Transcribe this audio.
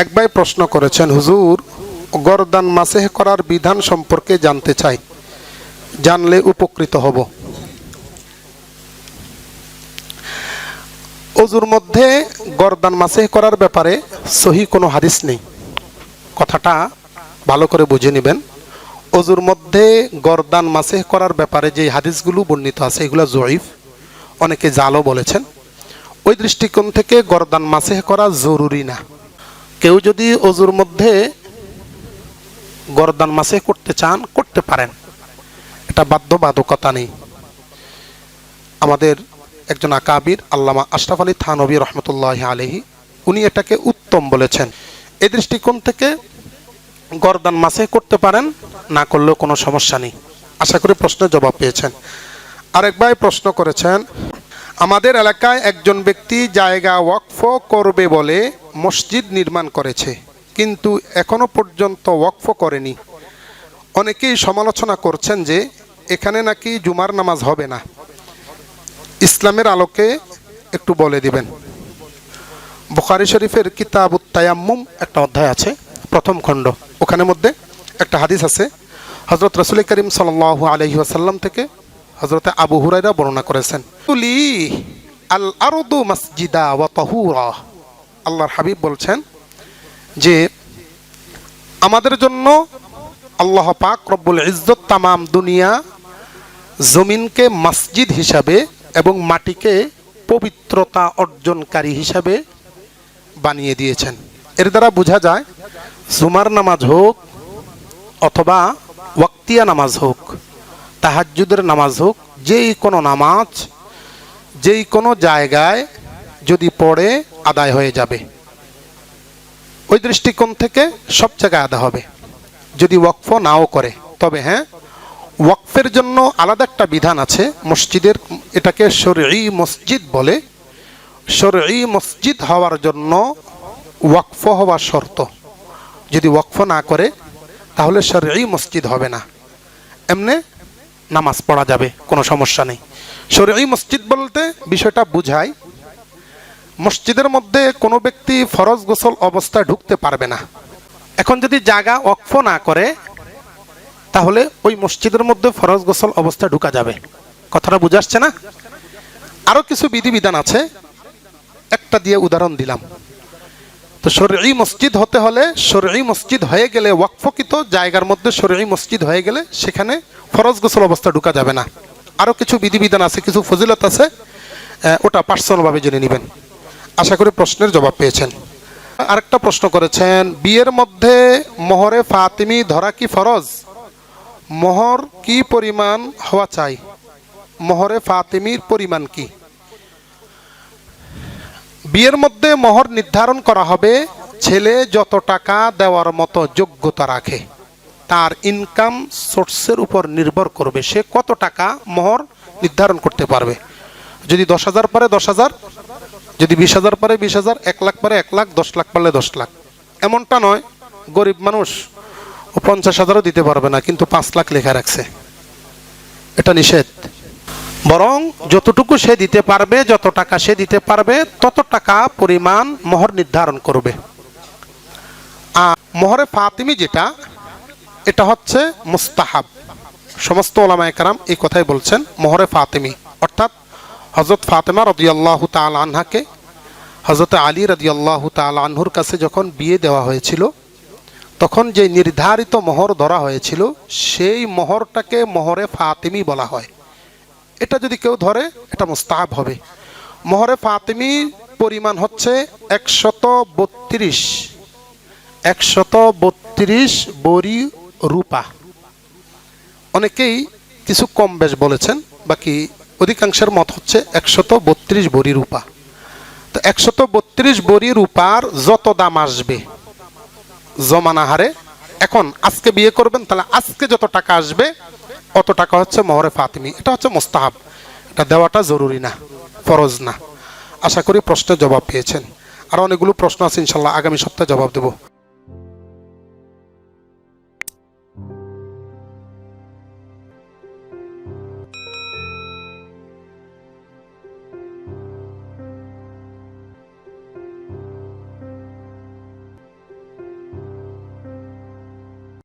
এক ভাই প্রশ্ন করেছেন, হুজুর, গরদান মাসেহ করার বিধান সম্পর্কে জানতে চাই, জানলে উপকৃত হব। অজুর মধ্যে গরদান মাসেহ করার ব্যাপারে সহি কোনো হাদিস নেই। কথাটা ভালো করে বুঝে নেবেন। অজুর মধ্যে গরদান মাসেহ করার ব্যাপারে যে হাদিসগুলো বর্ণিত আছে, এগুলো জয়ীফ। অনেকে জালও বলেছেন। ওই দৃষ্টিকোণ থেকে গরদান মাসেহ করা জরুরি না। কেউ যদি অজুর মধ্যে গরদান মাসে করতে চান, করতে পারেন। এটা বাধ্যবাধকতা নেই। আমাদের একজন আকাবির, আল্লামা আশরাফ আলী থানবী রহমতুল্লাহ আলহি উনি এটাকে উত্তম বলেছেন। এই দৃষ্টিকোণ থেকে গরদান মাসে করতে পারেন, না করলেও কোনো সমস্যা নেই। আশা করি প্রশ্নের জবাব পেয়েছেন। আরেক ভাই প্রশ্ন করেছেন আমাদের এলাকায় একজন ব্যক্তি জায়গা ওয়াকফ করবে বলে মসজিদ নির্মাণ করেছে, কিন্তু এখনও পর্যন্ত ওয়াকফ করেনি। অনেকেই সমালোচনা করছেন যে এখানে নাকি জুমার নামাজ হবে না। ইসলামের আলোকে একটু বলে দিবেন। বুখারি শরীফের কিতাব তায়াম্মুম একটা অধ্যায় আছে, প্রথম খণ্ড। ওখানের মধ্যে একটা হাদিস আছে হজরত রসুল করিম সাল আলহি আসাল্লাম থেকে হজরতে আবু হুরাইরা বর্ণনা করেছেন, তুলি আল আরদু মসজিদা ওয়া তাহুরা। আল্লাহর হাবিব বলছেন যে, আমাদের জন্য আল্লাহ পাক রব্বুল ইজ্জত তামাম দুনিয়া জমিনকে মসজিদ হিসাবে এবং মাটিকে পবিত্রতা অর্জনকারী হিসাবে বানিয়ে দিয়েছেন। এর দ্বারা বোঝা যায়, জুমার নামাজ হোক অথবা ওয়াক্তিয়া নামাজ হোক তাহাজ্জুদের নামাজ হোক, যেই কোনো নামাজ, যেই কোনো জায়গায় যদি পড়ে আদায় হয়ে যাবে। ওই দৃষ্টিকোণ থেকে সব জায়গায় আদা হবে। যদি ওয়াকফ নাও করে, তবে হ্যাঁ ওয়াকফের জন্য আলাদা একটা বিধান আছে, মসজিদের, এটাকে শরী মসজিদ বলে। শরী মসজিদ হওয়ার জন্য ওয়াকফ হওয়া শর্ত। যদি ওয়াকফ না করে, তাহলে শরী মসজিদ হবে না। এমনি নামাজ পড়া যাবে, কোনো সমস্যা নেই। শরী মসজিদ বলতে বিষয়টা বুঝায় মসজিদের মধ্যে কোনো ব্যক্তি ফরজ গোসল অবস্থায় ঢুকতে পারবে না। এখন যদি জায়গা অক্ফ না করে, তাহলে ওই মসজিদের মধ্যে ফরজ গোসল অবস্থায় ঢুকা যাবে। কথাটা বুঝাচ্ছে না? আরও কিছু বিধিবিধান আছে, একটা দিয়ে উদাহরণ দিলাম। তো শরী মসজিদ হতে হলে শরী মসজিদ হয়ে গেলে ওয়াকফকিত জায়গার মধ্যে শরী মসজিদ হয়ে গেলে সেখানে ফরজ গোসল অবস্থা ঢুকা যাবে না। আরও কিছু বিধিবিধান আছে, কিছু ফজিলত আছে ওটা পার্সোনালভাবে জেনে নেবেন। আশা করি প্রশ্নের জবাব পেয়েছেন। আরেকটা প্রশ্ন করেছেন, বিয়ের মধ্যে মোহরে ফাতিমি ধরা কি ফরজ? মোহর কি পরিমাণ হওয়া চাই? মোহরে ফাতিমির পরিমাণ কি? বিয়ের মধ্যে মোহর নির্ধারণ করা হবে, ছেলে যত টাকা দেওয়ার মতো যোগ্যতা রাখে। তার ইনকাম সোর্সের উপর নির্ভর করবে সে কত টাকা মোহর নির্ধারণ করতে পারবে। যদি দশ হাজার পারে দশ হাজার, যদি বিশ হাজার পারে বিশ হাজার, এক লাখ পারে এক লাখ, দশ লাখ পারলে দশ লাখ। এমনটা নয়, গরিব মানুষ ও পঞ্চাশ হাজারও দিতে পারবে না, কিন্তু পাঁচ লাখ লেখা রাখছে। এটা নিষেধ। বরং যতটুকু সে দিতে পারবে, যত টাকা সে দিতে পারবে, তত টাকা পরিমাণ মোহর নির্ধারণ করবে। আর মোহরে ফাতিমি যেটা এটা হচ্ছে মুস্তাহাব। সমস্ত ওলামা একরাম এই কথাই বলছেন, মোহরে ফাতেমি। অর্থাৎ হজরত ফাতেমা রদিয়াল্লাহ তাল আনহাকে হজরত আলী রদিয়াল্লাহ তাল আনহুর কাছে যখন বিয়ে দেওয়া হয়েছিল, তখন যে নির্ধারিত মোহর ধরা হয়েছিল, সেই মোহরটাকে মোহরে ফাতেমি বলা হয়। এটা যদি কেউ ধরে, এটা মুস্তাহাব হবে। মোহরে ফাতিমি পরিমাণ হচ্ছে একশত বত্রিশ। একশত বত্রিশ বড়ি রূপা। অনেকেই কিছু কম বেশ বলেছেন, বাকি অধিকাংশের মত হচ্ছে একশত বত্রিশ বড়ি রূপা। তো একশত বত্রিশ বড়ি রূপার যত দাম আসবে, জমানা হারে, এখন আজকে বিয়ে করবেন, তাহলে আজকে যত টাকা আসবে, অত টাকা হচ্ছে মহরে ফাতিমি। এটা হচ্ছে মোস্তাহাব। এটা দেওয়াটা জরুরি না, ফরজ না। আশা করি প্রশ্নের জবাব পেয়েছেন। আর অনেকগুলো প্রশ্ন আছে, ইনশাল্লাহ আগামী সপ্তাহে জবাব দেবো।